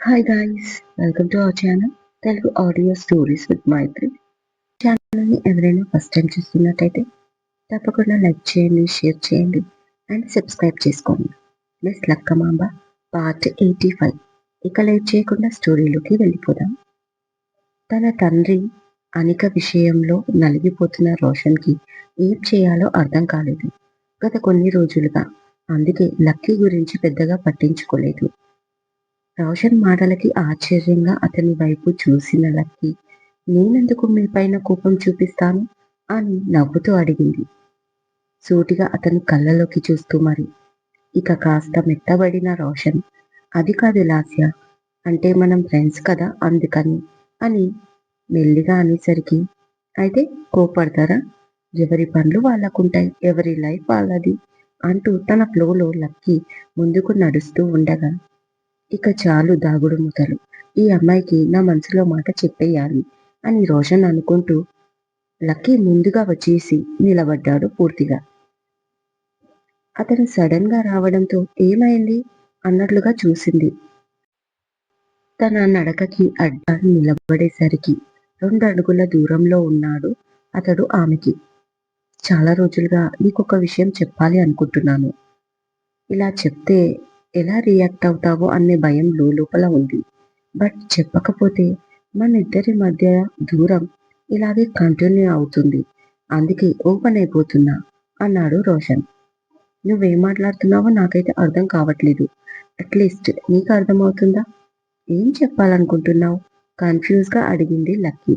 Hi guys welcome to our channel Telugu audio stories with Maitri ఛానల్ని ఎవరైనా first time చూస్తున్నట్టయితే తప్పకుండా like చేయండి షేర్ చేయండి అండ్ సబ్స్క్రైబ్ చేసుకోండి. Miss Lakkamamba part eighty five ఇక లేట్ చేయకుండా స్టోరీలోకి వెళ్ళిపోదాం. తన తండ్రి అనిక విషయంలో నలిగిపోతున్న రోషన్కి ఏం చేయాలో అర్థం కాలేదు. గత కొన్ని రోజులుగా అందుకే లక్కీ గురించి పెద్దగా పట్టించుకోలేదు. రోషన్ మాటలకి ఆశ్చర్యంగా అతని వైపు చూసిన లక్కీ నేనెందుకు మీ పైన కోపం చూపిస్తాను? అని నవ్వుతూ అడిగింది. సూటిగా అతని కళ్ళలోకి చూస్తూ మరి ఇక కాస్త మెత్తబడిన రోషన్ అది కాదు లాస్య అంటే మనం ఫ్రెండ్స్ కదా అందుకని అని మెల్లిగా అనేసరికి అయితే కోపడతారా ఎవరి పనులు వాళ్ళకుంటాయి ఎవరి లైఫ్ వాళ్ళది అంటూ తన ఫ్లోలో లక్కి ముందుకు నడుస్తూ ఉండగా ఇక చాలు దాగుడు ముతలు ఈ అమ్మాయికి నా మనసులో మాట చెప్పేయాలి అని రోషన్ అనుకుంటూ లక్కీ ముందుగా వచ్చేసి నిలబడ్డాడు పూర్తిగా. అతను సడన్గా రావడంతో ఏమైంది? అన్నట్లుగా చూసింది. తన నడకకి అడ్డా నిలబడేసరికి రెండు అడుగుల దూరంలో ఉన్నాడు అతడు ఆమెకి. చాలా రోజులుగా నీకొక విషయం చెప్పాలి అనుకుంటున్నాను. ఇలా చెప్తే ఎలా రియాక్ట్ అవుతావో అనే భయం లోపల ఉంది. బట్ చెప్పకపోతే మన ఇద్దరి మధ్య దూరం ఇలాగే కంటిన్యూ అవుతుంది. అందుకే ఓపెన్ అయిపోతున్నా అన్నాడు రోషన్. నువ్వేం మాట్లాడుతున్నావో నాకైతే అర్థం కావట్లేదు. అట్లీస్ట్ నీకు అర్థమవుతుందా? ఏం చెప్పాలనుకుంటున్నావు? కన్ఫ్యూజ్గా అడిగింది లక్కీ.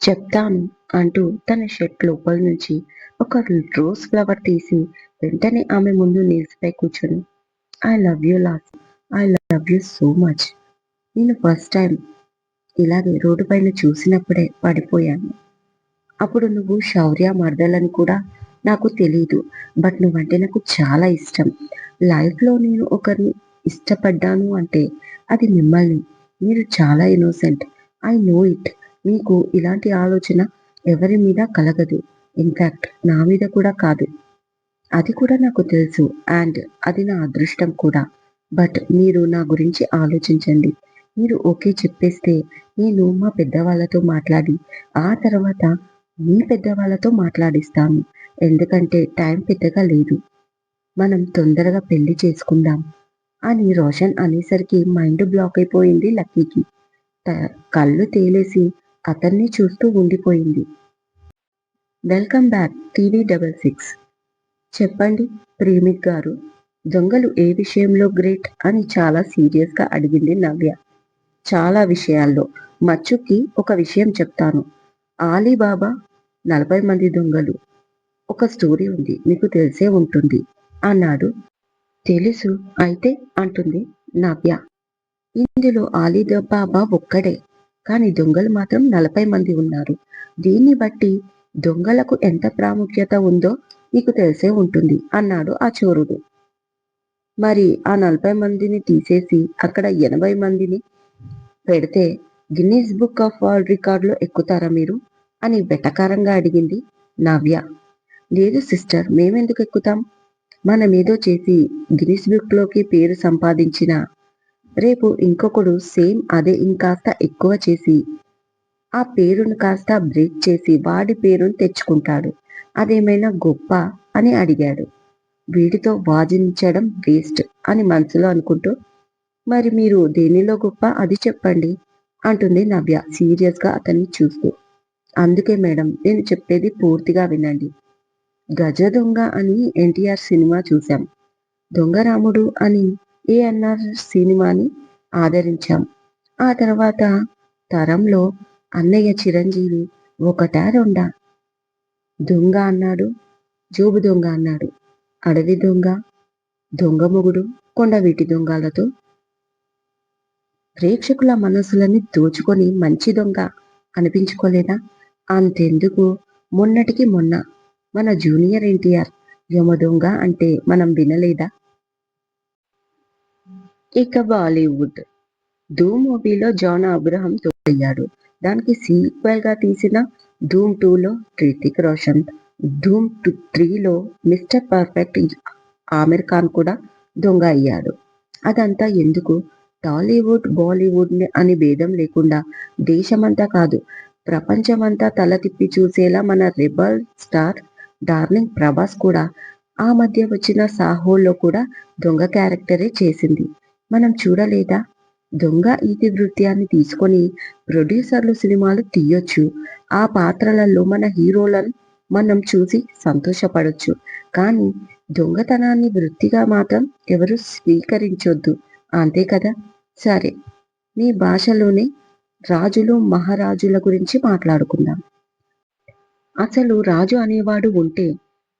చెప్తాను అంటూ తన షర్ట్ లోపల నుంచి ఒక రోజ్ ఫ్లవర్ తీసి వెంటనే ఆమె ముందు నీల్స్పై కూర్చొని I love you love I love you so much నేను ఫస్ట్ టైం ఇలాగే రోడ్డు పైన చూసినప్పుడే పడిపోయాను. అప్పుడు నువ్వు శౌర్య మర్దలని కూడా నాకు తెలియదు బట్ నువ్వంటే నాకు చాలా ఇష్టం. లైఫ్లో నేను ఒకరిని ఇష్టపడ్డాను అంటే అది మిమ్మల్ని. మీరు చాలా ఇన్నోసెంట్ ఐ నో ఇట్ మీకు ఇలాంటి ఆలోచన ఎవరి మీద కలగదు. ఇన్ఫాక్ట్ నా మీద కూడా కాదు. అది కూడా నాకు తెలుసు. అండ్ అది నా అదృష్టం కూడా. బట్ మీరు నా గురించి ఆలోచించండి. మీరు ఓకే చెప్పేస్తే నేను మా పెద్దవాళ్ళతో మాట్లాడి ఆ తర్వాత మీ పెద్దవాళ్ళతో మాట్లాడిస్తాను. ఎందుకంటే టైం పెద్దగా లేదు. మనం తొందరగా పెళ్ళి చేసుకుందాం. అని రోషన్ అనేసరికి మైండ్ బ్లాక్ అయిపోయింది లక్కీకి. కళ్ళు తేలేసి అతన్ని చూస్తూ ఉండిపోయింది. Welcome back TV double six. చెప్పండి ప్రేమిక్ గారు. దొంగలు ఏ విషయంలో గ్రేట్ అని చాలా సీరియస్గా అడిగింది నవ్య. చాలా విషయాల్లో. మచ్చుకి ఒక విషయం చెప్తాను. ఆలీబాబా నలభై మంది దొంగలు. ఒక స్టోరీ ఉంది మీకు తెలిసే ఉంటుంది అన్నాడు. తెలుసు అయితే అంటుంది నవ్య. ఇందులో ఆలీబాబా ఒక్కడే కానీ దొంగలు మాత్రం నలభై మంది ఉన్నారు. దీన్ని బట్టి దొంగలకు ఎంత ప్రాముఖ్యత ఉందో నీకు తెలిసే ఉంటుంది అన్నాడు ఆ చోరుడు. మరి ఆ నలభై మందిని తీసేసి అక్కడ ఎనభై మందిని పెడితే గిన్నీస్ బుక్ ఆఫ్ వరల్డ్ రికార్డులో ఎక్కుతారా మీరు? అని వెటకారంగా అడిగింది నవ్య. లేదు సిస్టర్ మేమెందుకు ఎక్కుతాం? మనం ఏదో చేసి గిన్నీస్ బుక్లోకి పేరు సంపాదించిన రేపు ఇంకొకడు సేమ్ అదే ఇంకాస్త ఎక్కువ చేసి ఆ పేరును కాస్త బ్రేక్ చేసి వాడి పేరును తెచ్చుకుంటాడు. అదేమైనా గొప్ప అని అడిగాడు. వీడితో వాదించడం వేస్ట్ అని మనసులో అనుకుంటూ మరి మీరు దేనిలో గొప్ప అది చెప్పండి అంటుంది నవ్య సీరియస్గా అతన్ని చూస్తూ. అందుకే మేడం నేను చెప్పేది పూర్తిగా వినండి. గజ దొంగ అని ఎన్టీఆర్ సినిమా చూశాం. దొంగరాముడు అని ఏఎన్ఆర్ సినిమాని ఆదరించాం. ఆ తర్వాత తరంలో అన్నయ్య చిరంజీవి ఒకటా రెండా దొంగ అన్నాడు. జోబు దొంగ అన్నాడు. అడవి దొంగ దొంగ మొగుడు కొండవీటి దొంగలతో. ప్రేక్షకుల మనసులని దోచుకొని మంచి దొంగ అనిపించుకోలేదా? అంతెందుకు? మొన్నటికి మొన్న మన జూనియర్ ఎన్టీఆర్ యమ దొంగ అంటే మనం వినలేదా? ఇక బాలీవుడ్. ధూమ్ మూవీలో జాన్ అబ్రహం తోడయ్యాడు దానికి సీక్వెల్గా తీసిన ధూమ్ టూలో రితిక్ రోషన్ ధూమ్ టూ త్రీలో మిస్టర్ పర్ఫెక్ట్ ఆమిర్ ఖాన్ కూడా దొంగ అయ్యాడు అదంతా ఎందుకు? టాలీవుడ్ బాలీవుడ్ అని భేదం లేకుండా దేశమంతా కాదు ప్రపంచమంతా తల తిప్పి చూసేలా మన రెబల్ స్టార్ డార్లింగ్ ప్రభాస్ కూడా ఆ మధ్య వచ్చిన సాహోలో కూడా దొంగ క్యారెక్టరే చేసింది. మనం చూడలేదా? దొంగ ఇతివృత్యాన్ని తీసుకొని ప్రొడ్యూసర్లు సినిమాలు తీయొచ్చు. ఆ పాత్రలలో మన హీరోలను మనం చూసి సంతోషపడొచ్చు. కానీ దొంగతనాన్ని వృత్తిగా మాత్రం ఎవరు స్వీకరించొద్దు. అంతే కదా? సరే మీ భాషలోనే రాజులు మహారాజుల గురించి మాట్లాడుకుందాం. అసలు రాజు అనేవాడు ఉంటే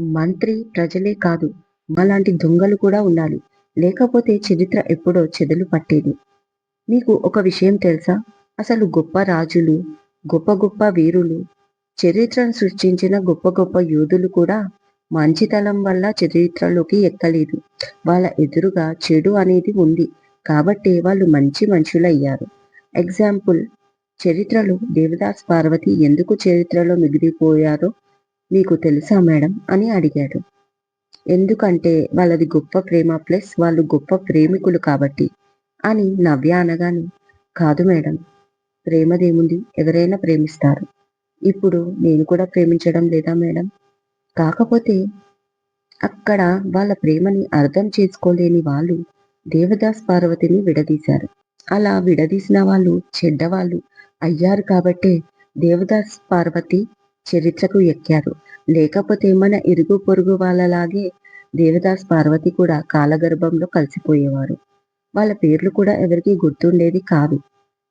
మంత్రి ప్రజలే కాదు. అలాంటి దొంగలు కూడా ఉండాలి. లేకపోతే చరిత్ర ఎప్పుడో చెదలు పట్టేది. మీకు ఒక విషయం తెలుసా? అసలు గొప్ప రాజులు గొప్ప గొప్ప వీరులు చరిత్రను సృష్టించిన గొప్ప గొప్ప యోధులు కూడా మంచితనం వల్ల చరిత్రలోకి ఎక్కలేదు. వాళ్ళ ఎదురుగా చెడు అనేది ఉంది. కాబట్టి వాళ్ళు మంచి మనుషులయ్యారు. ఎగ్జాంపుల్ చరిత్రలో దేవదాస్ పార్వతి ఎందుకు చరిత్రలో మిగిలిపోయారో మీకు తెలుసా మేడం? అని అడిగాడు. ఎందుకంటే వాళ్ళది గొప్ప ప్రేమ ప్లస్ వాళ్ళు గొప్ప ప్రేమికులు కాబట్టి. అని నవ్య అనగానే కాదు మేడం ప్రేమదేముంది ఎవరైనా ప్రేమిస్తారు. ఇప్పుడు నేను కూడా ప్రేమించడం లేదా మేడం? కాకపోతే అక్కడ వాళ్ళ ప్రేమని అర్థం చేసుకోలేని వాళ్ళు దేవదాస్ పార్వతిని విడదీశారు. అలా విడదీసిన వాళ్ళు చెడ్డవాళ్ళు అయ్యారు కాబట్టే దేవదాస్ పార్వతి చరిత్రకు ఎక్కారు. లేకపోతే మన ఇరుగు పొరుగు వాళ్ళలాగే దేవదాస్ పార్వతి కూడా కాలగర్భంలో కలిసిపోయేవారు. వాళ్ళ పేర్లు కూడా ఎవరికి గుర్తుండేది కాదు.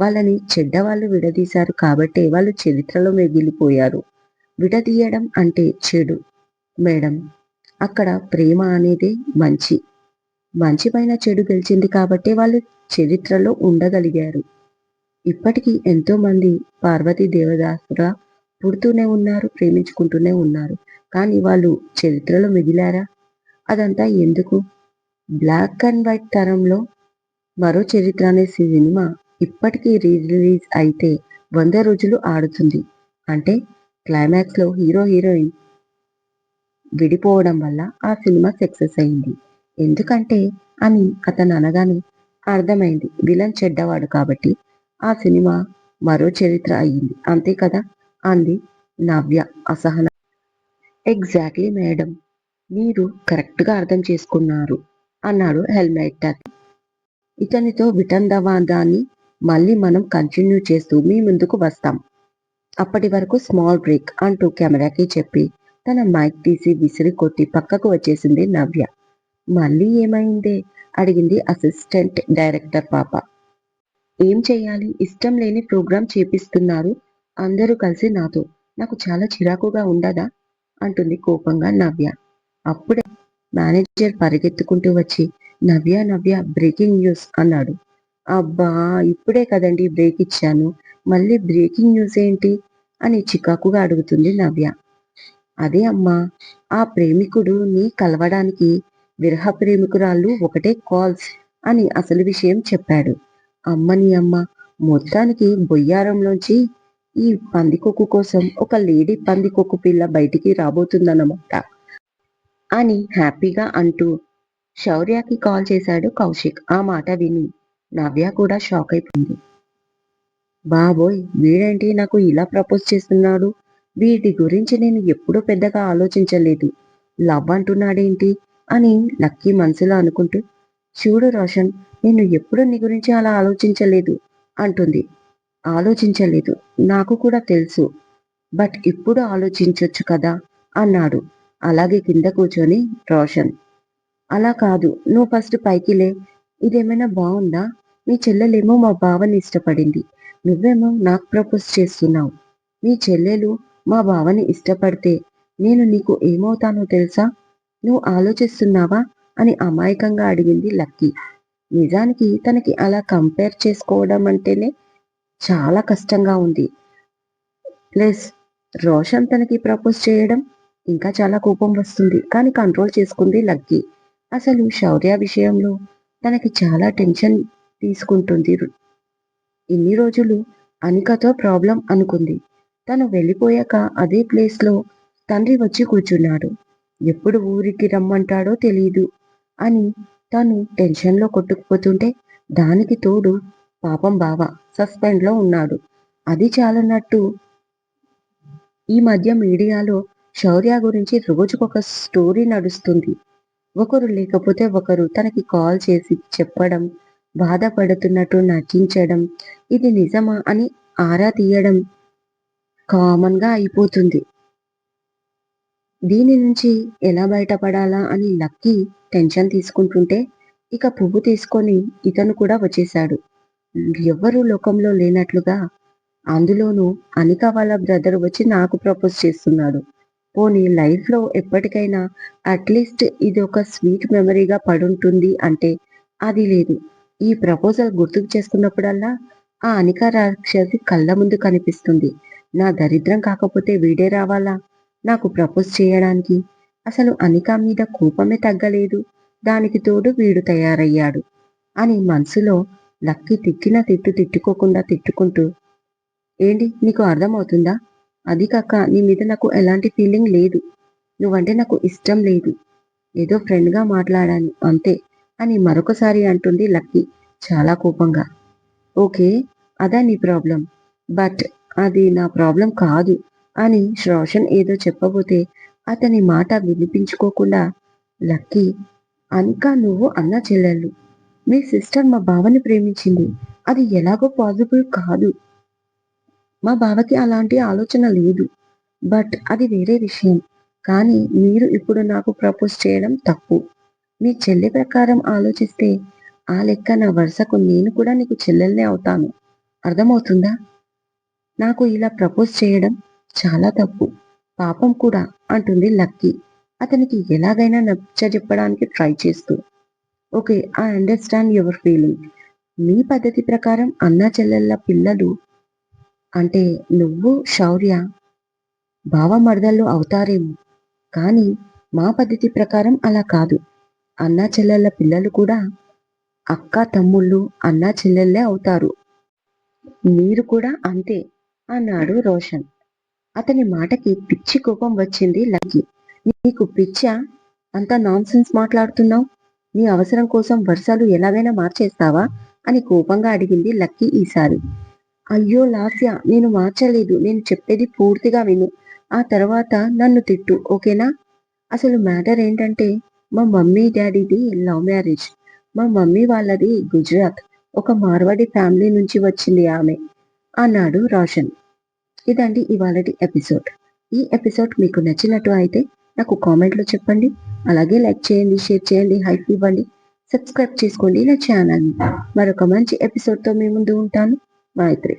వాళ్ళని చెడ్డవాళ్ళు విడదీశారు కాబట్టే వాళ్ళు చరిత్రలో మిగిలిపోయారు. విడదీయడం అంటే చెడు. మేడం అక్కడ ప్రేమ అనేది మంచి. మంచి పైన చెడు గెలిచింది కాబట్టి వాళ్ళు చరిత్రలో ఉండగలిగారు. ఇప్పటికీ ఎంతో మంది పార్వతీ దేవదాసుగా పుడుతూనే ఉన్నారు ప్రేమించుకుంటూనే ఉన్నారు. కానీ వాళ్ళు చరిత్రలో మిగిలారా? అదంతా ఎందుకు? బ్లాక్ అండ్ వైట్ తరంలో మరో చరిత్ర అనే సినిమా ఇప్పటికీ రిలీజ్ అయితే వంద రోజులు ఆడుతుంది. అంటే క్లైమాక్స్లో హీరో హీరోయిన్ విడిపోవడం వల్ల ఆ సినిమా సక్సెస్ అయింది. ఎందుకంటే అని అతను అనగానే అర్థమైంది. విలన్ చెడ్డవాడు కాబట్టి ఆ సినిమా మరో చరిత్ర అయ్యింది. అంతే కదా? అంది నవ్య అసహన. Exactly madam. మీరు కరెక్ట్గా అర్థం చేసుకున్నారు అన్నాడు హెల్మెట్ ఇతనితో విటందవాదాన్ని మళ్ళీ మనం కంటిన్యూ చేస్తూ మీ ముందుకు వస్తాం. అప్పటి వరకు స్మాల్ బ్రేక్ అంటూ కెమెరాకి చెప్పి తన మైక్ తీసి విసిరి కొట్టి పక్కకు వచ్చేసింది నవ్య. మళ్ళీ ఏమైందే? అడిగింది అసిస్టెంట్ డైరెక్టర్ పాప. ఏం చేయాలి? ఇష్టం లేని ప్రోగ్రాం చేపిస్తున్నారు. అందరూ కలిసి నాతో నాకు చాలా చిరాకుగా ఉండదా? అంటుంది కోపంగా నవ్య. అప్పుడే మేనేజర్ పరిగెత్తుకుంటూ వచ్చి నవ్య నవ్య బ్రేకింగ్ న్యూస్ అన్నాడు. అబ్బా ఇప్పుడే కదండి బ్రేక్ ఇచ్చాను. మళ్ళీ బ్రేకింగ్ న్యూస్ ఏంటి? అని చికాకుగా అడుగుతుంది నవ్య. అదే అమ్మా ఆ ప్రేమికుడు నీ కలవడానికి విరహ ప్రేమికురాళ్ళు ఒకటే కాల్స్ అని అసలు విషయం చెప్పాడు. అమ్మని అమ్మ మొత్తానికి బొయ్యారంలోంచి ఈ పందికొక్కు కోసం ఒక లేడీ పందికొక్కు పిల్ల బయటికి రాబోతుందన్నమాట అని హ్యాపీగా అంటూ శౌర్యకి కాల్ చేశాడు కౌశిక్. ఆ మాట విని నవ్య కూడా షాక్ అయిపోయింది. బాబోయ్ వీడేంటి నాకు ఇలా ప్రపోజ్ చేస్తున్నాడు? వీటి గురించి నేను ఎప్పుడూ పెద్దగా ఆలోచించలేదు. లవ్ అంటున్నాడేంటి అని లక్కీ మనసులో అనుకుంటూ చూడు రోషన్ నేను ఎప్పుడు నీ గురించి అలా ఆలోచించలేదు అంటుంది. ఆలోచించలేదు నాకు కూడా తెలుసు. బట్ ఇప్పుడు ఆలోచించొచ్చు కదా అన్నాడు. అలాగే కింద కూర్చొని రోషన్. అలా కాదు. నువ్వు ఫస్ట్ పైకి లే. ఇదేమైనా బాగుందా? మీ చెల్లెలేమో మా బావని ఇష్టపడింది. నువ్వేమో నాకు ప్రపోజ్ చేస్తున్నావు. మీ చెల్లెలు మా బావని ఇష్టపడితే నేను నీకు ఏమవుతానో తెలుసా? నువ్వు ఆలోచిస్తున్నావా? అని అమాయకంగా అడిగింది లక్కీ. నిజానికి తనకి అలా కంపేర్ చేసుకోవడం అంటేనే చాలా కష్టంగా ఉంది. ప్లస్ రోషన్ తనకి ప్రపోజ్ చేయడం ఇంకా చాలా కోపం వస్తుంది. కానీ కంట్రోల్ చేసుకుంది లక్కీ. అసలు శౌర్య విషయంలో తనకి చాలా టెన్షన్ తీసుకుంటుంది ఇన్ని రోజులు అనికతో ప్రాబ్లం అనుకుంది. తను వెళ్ళిపోయాక అదే ప్లేస్లో తండ్రి వచ్చి కూర్చున్నాడు. ఎప్పుడు ఊరికి రమ్మంటాడో తెలియదు అని తను టెన్షన్లో కొట్టుకుపోతుంటే దానికి తోడు పాపం బావ సస్పెండ్లో ఉన్నాడు. అది చాలన్నట్టు ఈ మధ్య మీడియాలో శౌర్య గురించి రోజుకొక స్టోరీ నడుస్తుంది. ఒకరు లేకపోతే ఒకరు తనకి కాల్ చేసి చెప్పడం బాధపడుతున్నట్టు నటించడం ఇది నిజమా అని ఆరా తీయడం కామన్గా అయిపోతుంది. దీని నుంచి ఎలా బయటపడాలా అని లక్కీ టెన్షన్ తీసుకుంటుంటే ఇక పువ్వు తీసుకొని ఇతను కూడా వచ్చేశాడు. ఎవ్వరూ లోకంలో లేనట్లుగా అందులోనూ అనిక వాళ్ళ బ్రదర్ వచ్చి నాకు ప్రపోజ్ చేస్తున్నాడు. పోనీ లైఫ్లో ఎప్పటికైనా అట్లీస్ట్ ఇది ఒక స్వీట్ మెమరీగా పడుంటుంది అంటే అది లేదు. ఈ ప్రపోజల్ గుర్తుకు చేసుకున్నప్పుడల్లా ఆ అనిక రాక్షసి కళ్ళ ముందు కనిపిస్తుంది. నా దరిద్రం కాకపోతే వీడే రావాలా? నాకు ప్రపోజ్ చేయడానికి. అసలు అనిక మీద కోపమే తగ్గలేదు. దానికి తోడు వీడు తయారయ్యాడు అని మనసులో లక్కి తిట్టిన తిట్టు తిట్టుకోకుండా తిట్టుకుంటూ ఏంటి నీకు అర్థమవుతుందా? అది కాక నీ మీద నాకు ఎలాంటి ఫీలింగ్ లేదు. నువ్వంటే నాకు ఇష్టం లేదు. ఏదో ఫ్రెండ్గా మాట్లాడాను అంతే. అని మరొకసారి అంటుంది లక్కీ చాలా కోపంగా. ఓకే అదా నీ ప్రాబ్లం బట్ అది నా ప్రాబ్లం కాదు అని శ్రోషన్ ఏదో చెప్పబోతే అతని మాట వినిపించుకోకుండా లక్కీ ఇంకా నువ్వు అన్న చెల్లెళ్ళు. మీ సిస్టర్ మా బావని ప్రేమించింది. అది ఎలాగో పాసిబుల్ కాదు. మా బావకి అలాంటి ఆలోచన లేదు. బట్ అది వేరే విషయం. కానీ మీరు ఇప్పుడు నాకు ప్రపోజ్ చేయడం తప్పు. మీ చెల్లి ప్రకారం ఆలోచిస్తే ఆ లెక్క నా వరుసకు నేను కూడా నీకు చెల్లెల్నే అవుతాను. అర్థమవుతుందా? నాకు ఇలా ప్రపోజ్ చేయడం చాలా తప్పు. పాపం కూడా అంటుంది లక్కీ. అతనికి ఎలాగైనా నచ్చజెప్పడానికి ట్రై చేస్తూ. Okay I understand your feeling. మీ పద్ధతి ప్రకారం అన్న చెల్లెళ్ళ పిల్లలు అంటే నువ్వు శౌర్య. భావమర్దల్లో అవుతారేమో. కానీ మా పద్ధతి ప్రకారం అలా కాదు. అన్నా చెల్లెళ్ళ పిల్లలు కూడా అక్క తమ్ముళ్ళు అన్నా చెల్లెళ్ళే అవుతారు. మీరు కూడా అంతే అన్నాడు రోషన్. అతని మాటకి పిచ్చి కోపం వచ్చింది లక్కీ. నీకు పిచ్చా? అంత నాన్సెన్స్ మాట్లాడుతున్నావు? నీ అవసరం కోసం వర్షాలు ఎలాగైనా మార్చేస్తావా? అని కోపంగా అడిగింది లక్కీ ఈసారి. అయ్యో లాస్య నేను మార్చలేదు. నేను చెప్పేది పూర్తిగా విను. ఆ తర్వాత నన్ను తిట్టు ఓకేనా? అసలు మ్యాటర్ ఏంటంటే మా మమ్మీ డాడీది లవ్ మ్యారేజ్. మా మమ్మీ వాళ్ళది గుజరాత్. ఒక మార్వాడి ఫ్యామిలీ నుంచి వచ్చింది ఆమె అన్నాడు రోషన్. ఇదండి ఇవాళటి ఎపిసోడ్. ఈ ఎపిసోడ్ మీకు నచ్చినట్టు అయితే నాకు కామెంట్లో చెప్పండి. అలాగే లైక్ చేయండి షేర్ చేయండి హైప్ ఇవ్వండి. సబ్స్క్రైబ్ చేసుకోండి నా ఛానల్ని. మరొక మంచి ఎపిసోడ్తో మీ ముందు ఉంటాను. మైత్రి